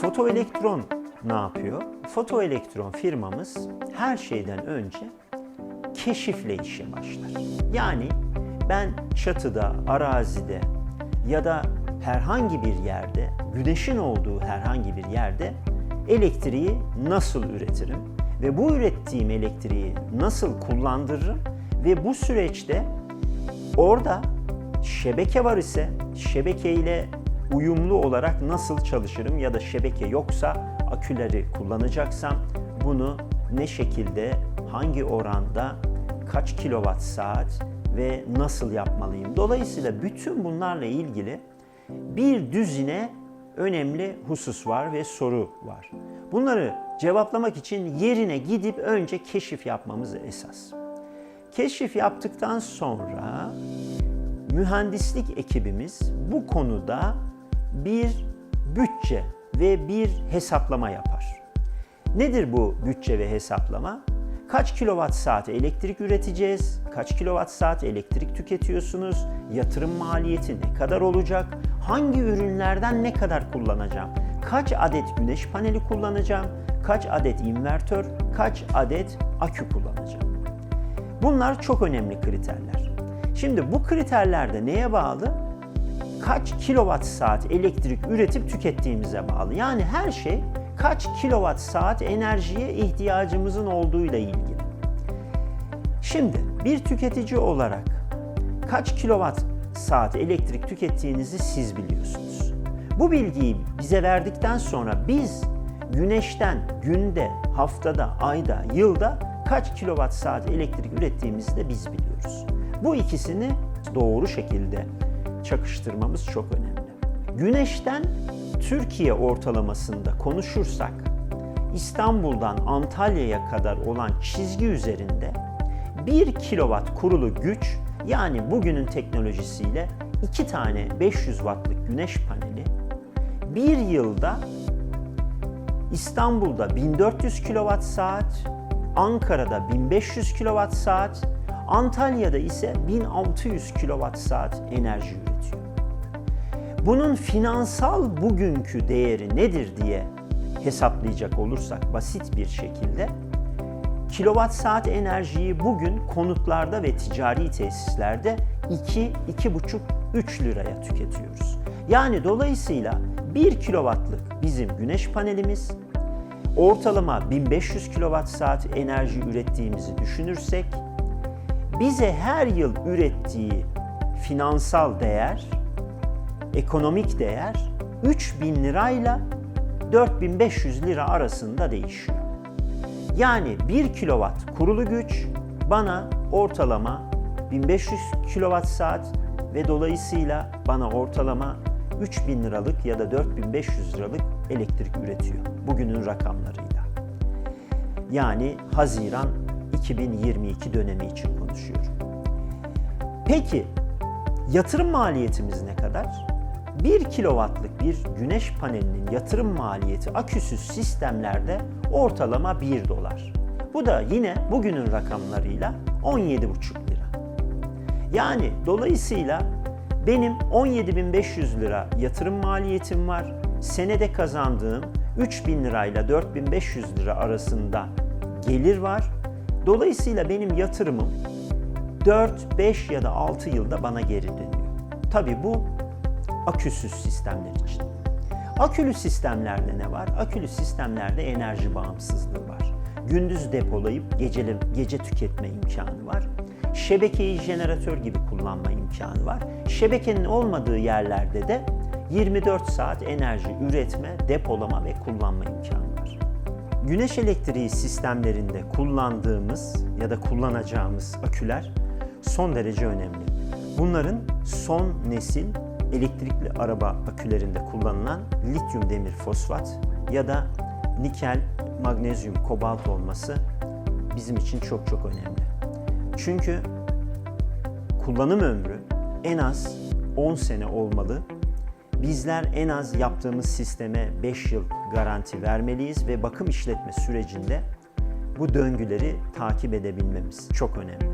Fotoelektron ne yapıyor? Fotoelektron firmamız her şeyden önce keşifle işe başlar. Yani ben çatıda, arazide ya da herhangi bir yerde, güneşin olduğu herhangi bir yerde elektriği nasıl üretirim ve bu ürettiğim elektriği nasıl kullandırırım ve bu süreçte orada şebeke var ise şebeke ile uyumlu olarak nasıl çalışırım ya da şebeke yoksa aküleri kullanacaksam bunu ne şekilde, hangi oranda, kaç kilowatt saat ve nasıl yapmalıyım? Dolayısıyla bütün bunlarla ilgili bir düzine önemli husus var ve soru var. Bunları cevaplamak için yerine gidip önce keşif yapmamız esas. Keşif yaptıktan sonra mühendislik ekibimiz bu konuda bir bütçe ve bir hesaplama yapar. Nedir bu bütçe ve hesaplama? Kaç kilowatt saat elektrik üreteceğiz? Kaç kilowatt saat elektrik tüketiyorsunuz? Yatırım maliyeti ne kadar olacak? Hangi ürünlerden ne kadar kullanacağım? Kaç adet güneş paneli kullanacağım? Kaç adet invertör? Kaç adet akü kullanacağım? Bunlar çok önemli kriterler. Şimdi bu kriterlerde neye bağlı? Kaç kilowatt saat elektrik üretip tükettiğimize bağlı. Yani her şey kaç kilowatt saat enerjiye ihtiyacımızın olduğuyla ilgili. Şimdi bir tüketici olarak kaç kilowatt saat elektrik tükettiğinizi siz biliyorsunuz. Bu bilgiyi bize verdikten sonra biz güneşten günde, haftada, ayda, yılda kaç kilowatt saat elektrik ürettiğimizi de biz biliyoruz. Bu ikisini doğru şekilde çakıştırmamız çok önemli. Güneşten Türkiye ortalamasında konuşursak İstanbul'dan Antalya'ya kadar olan çizgi üzerinde 1 kilowatt kurulu güç yani bugünün teknolojisiyle 2 tane 500 wattlık güneş paneli bir yılda İstanbul'da 1400 kilowatt saat, Ankara'da 1500 kilowatt saat, Antalya'da ise 1600 kilowatt saat enerji üretiyor. Bunun finansal bugünkü değeri nedir diye hesaplayacak olursak basit bir şekilde kilowatt saat enerjiyi bugün konutlarda ve ticari tesislerde 2 2,5 3 liraya tüketiyoruz. Yani dolayısıyla 1 kilowattlık bizim güneş panelimiz ortalama 1500 kilowatt saat enerji ürettiğimizi düşünürsek bize her yıl ürettiği finansal değer, ekonomik değer 3000 lirayla 4500 lira arasında değişiyor. Yani 1 kilowatt kurulu güç bana ortalama 1500 kilowatt saat ve dolayısıyla bana ortalama 3000 liralık ya da 4500 liralık elektrik üretiyor bugünün rakamlarıyla. Yani Haziran 2022 dönemi için konuşuyorum. Peki yatırım maliyetimiz ne kadar? 1 kilowattlık bir güneş panelinin yatırım maliyeti aküsüz sistemlerde ortalama 1 dolar. Bu da yine bugünün rakamlarıyla 17,5 lira. Yani dolayısıyla benim 17.500 lira yatırım maliyetim var. Senede kazandığım 3000 lirayla 4500 lira arasında gelir var. Dolayısıyla benim yatırımım 4, 5 ya da 6 yılda bana geri dönüyor. Tabii bu aküsüz sistemler için. Akülü sistemlerde ne var? Akülü sistemlerde enerji bağımsızlığı var. Gündüz depolayıp gece, gece tüketme imkanı var. Şebekeyi jeneratör gibi kullanma imkanı var. Şebekenin olmadığı yerlerde de 24 saat enerji üretme, depolama ve kullanma imkanı var. Güneş elektriği sistemlerinde kullandığımız ya da kullanacağımız aküler son derece önemli. Bunların son nesil elektrikli araba akülerinde kullanılan lityum demir fosfat ya da nikel, magnezyum, kobalt olması bizim için çok çok önemli. Çünkü kullanım ömrü en az 10 sene olmalı. Bizler en az yaptığımız sisteme 5 yıl garanti vermeliyiz ve bakım işletme sürecinde bu döngüleri takip edebilmemiz çok önemli.